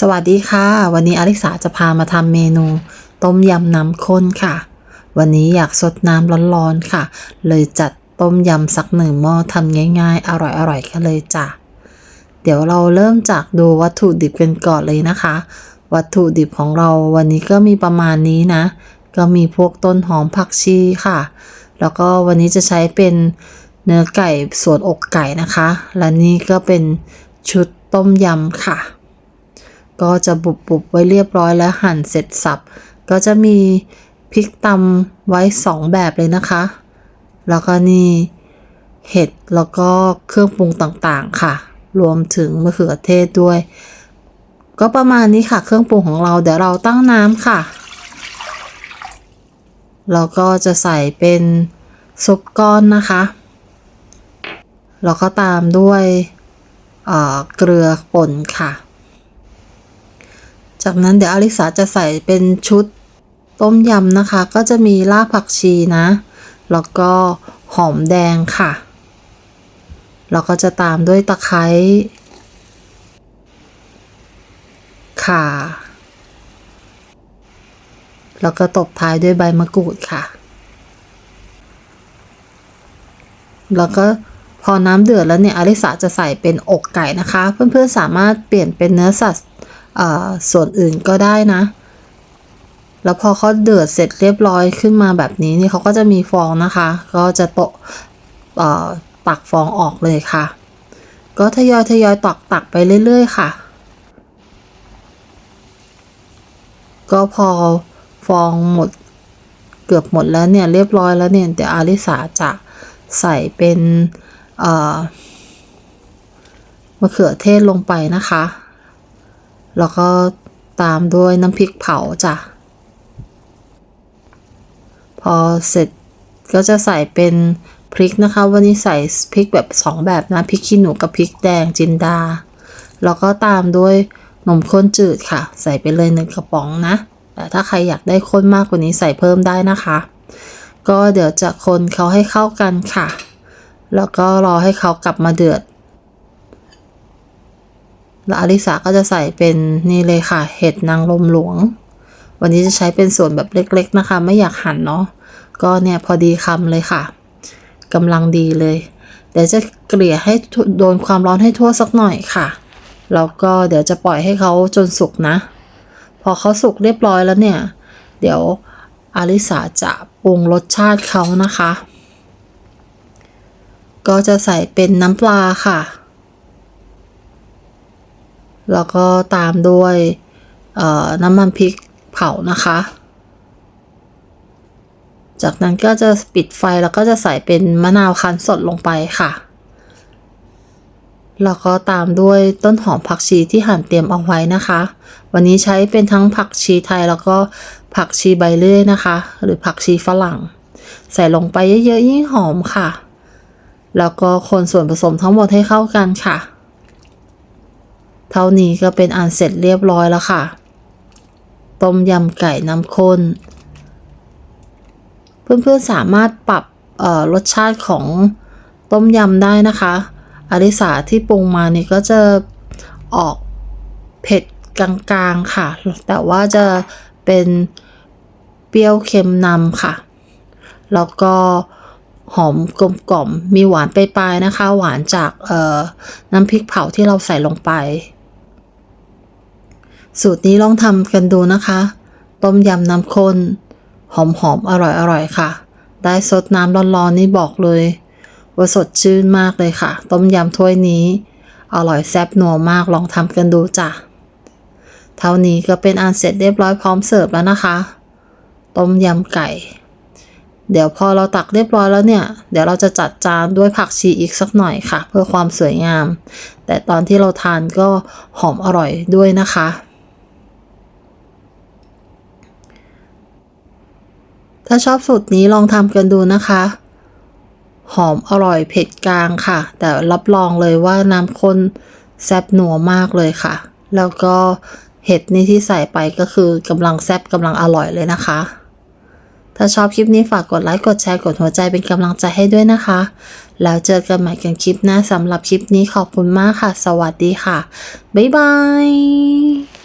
สวัสดีค่ะ วันนี้อลิสาจะพามาทำเมนู ต้มยำน้ำข้นค่ะ วันนี้อยากสดน้ำร้อนๆค่ะ เลยจัดต้มยำสักหนึ่งหม้อทำง่ายๆ อร่อยๆกันเลยจ้ะเดี๋ยวเราเริ่มจากดูวัตถุดิบกันก่อนเลยนะคะ วัตถุดิบของเราวันนี้ก็มีประมาณนี้นะ ก็มีพวกต้นหอมผักชีค่ะ แล้วก็วันนี้จะใช้เป็นเนื้อไก่ส่วนอกไก่นะคะ และนี่ก็เป็นชุดต้มยำค่ะ ก็จะบุบบุบๆไว้เรียบร้อยแล้วหั่นเสร็จสับ ก็จะมีพริกตำไว้สองแบบเลยนะคะ แล้วก็นี่เห็ดแล้วก็เครื่องปรุงต่างๆค่ะ รวมถึงมะเขือเทศด้วย ก็ประมาณนี้ค่ะ เครื่องปรุงของเราเดี๋ยวเราตั้งน้ำค่ะ เราก็จะใส่เป็นซุปก้อนนะคะ แล้วก็ตามด้วยเเกลือป่นค่ะ จากนั้นเดี๋ยวอลิสาจะใส่เป็นชุดต้มยำนะคะ ก็จะมีรากผักชีนะ แล้วก็หอมแดงค่ะ แล้วก็จะตามด้วยตะไคร้ข่า แล้วก็ตบท้ายด้วยใบมะกรูดค่ะ แล้วก็พอน้ำเดือดแล้วเนี่ยอลิสาจะใส่เป็นอกไก่นะคะ เพื่อนๆสามารถเปลี่ยนเป็นเนื้อสัตว์ ส่วนอื่นก็ได้นะ แล้วพอเขาเดือดเสร็จเรียบร้อยขึ้นมาแบบนี้นี่เขาก็จะมีฟองนะคะ ก็จะโตะตักฟองออกเลยค่ะ ก็ทยอยทยอยตักตักไปเรื่อย ๆ ค่ะ ก็พอฟองหมดเกือบหมดแล้วเนี่ยเรียบร้อยแล้วเนี่ยเดี๋ยวอาริสาจะใส่เป็นมะเขือเทศลงไปนะคะ แล้วก็ตามด้วยน้ำพริกเผาจ้ะ พอเสร็จก็จะใส่เป็นพริกนะคะ วันนี้ใส่พริกแบบสองแบบนะพริกขี้หนูกับพริกแดงจินดา แล้วก็ตามด้วยนมข้นจืดค่ะ ใส่ไปเลยหนึ่งกระป๋องนะ แต่ถ้าใครอยากได้ข้นมากกว่านี้ใส่เพิ่มได้นะคะ ก็เดี๋ยวจะคนเขาให้เข้ากันค่ะ แล้วก็รอให้เขากลับมาเดือด แล้วอลิสาก็จะใส่เป็นนี่เลยค่ะ เห็ดนางรมหลวง วันนี้จะใช้เป็นส่วนแบบเล็กๆนะคะ ไม่อยากหั่นเนาะ ก็เนี่ยพอดีคำเลยค่ะกำลังดีเลย เดี๋ยวจะเกลี่ยให้โดนความร้อนให้ทั่วสักหน่อยค่ะ แล้วก็เดี๋ยวจะปล่อยให้เขาจนสุกนะ พอเขาสุกเรียบร้อยแล้วเนี่ย เดี๋ยวอาริสาจะปรุงรสชาติเขานะคะ ก็จะใส่เป็นน้ำปลาค่ะ แล้วก็ตามด้วยน้ำมันพริกเผานะคะ จากนั้นก็จะปิดไฟแล้วก็จะใส่เป็นมะนาวคั้นสดลงไปค่ะ แล้วก็ตามด้วยต้นหอมผักชีที่หั่นเตรียมเอาไว้นะคะ วันนี้ใช้เป็นทั้งผักชีไทยแล้วก็ผักชีใบเลื่อยนะคะ หรือผักชีฝรั่ง ใส่ลงไปเยอะๆยิ่งหอมค่ะ แล้วก็คนส่วนผสมทั้งหมดให้เข้ากันค่ะ เท่านี้ก็เป็นอันเสร็จเรียบร้อยแล้วค่ะ ต้มยำไก่น้ำข้น เพื่อนๆสามารถปรับรสชาติของต้มยำได้นะคะอาริสาที่ปรุงมานี่ก็จะออกเผ็ดกลางๆค่ะ แต่ว่าจะเป็นเปรี้ยวเค็มนำค่ะ แล้วก็หอมกลมกล่อมมีหวานปลายๆนะคะ หวานจากน้ำพริกเผาที่เราใส่ลงไป สูตรนี้ลองทำกันดูนะคะ ต้มยำน้ำข้น หอมๆอร่อยๆค่ะ ได้สดน้ำร้อนๆนี่บอกเลยว่าสดชื่นมากเลยค่ะ ต้มยำถ้วยนี้ อร่อยแซ่บนัวมากลองทำกันดูจ้ะ เท่านี้ก็เป็นอันเสร็จเรียบร้อยพร้อมเสิร์ฟแล้วนะคะ ต้มยำไก่ เดี๋ยวพอเราตักเรียบร้อยแล้วเนี่ย เดี๋ยวเราจะจัดจานด้วยผักชีอีกสักหน่อยค่ะ เพื่อความสวยงาม แต่ตอนที่เราทานก็หอมอร่อยด้วยนะคะ ถ้าชอบสูตรนี้ลองทำกันดูนะคะ หอมอร่อยเผ็ดกลางค่ะ แต่รับรองเลยว่าน้ำข้นแซ่บนัวมากเลยค่ะ แล้วก็เห็ดนี่ที่ใส่ไปก็คือกำลังแซ่บกำลังอร่อยเลยนะคะ ถ้าชอบคลิปนี้ฝากกดไลค์กดแชร์กดหัวใจเป็นกำลังใจให้ด้วยนะคะ แล้วเจอกันใหม่กันคลิปหน้าสำหรับคลิปนี้ขอบคุณมากค่ะ สวัสดีค่ะ บ๊ายบาย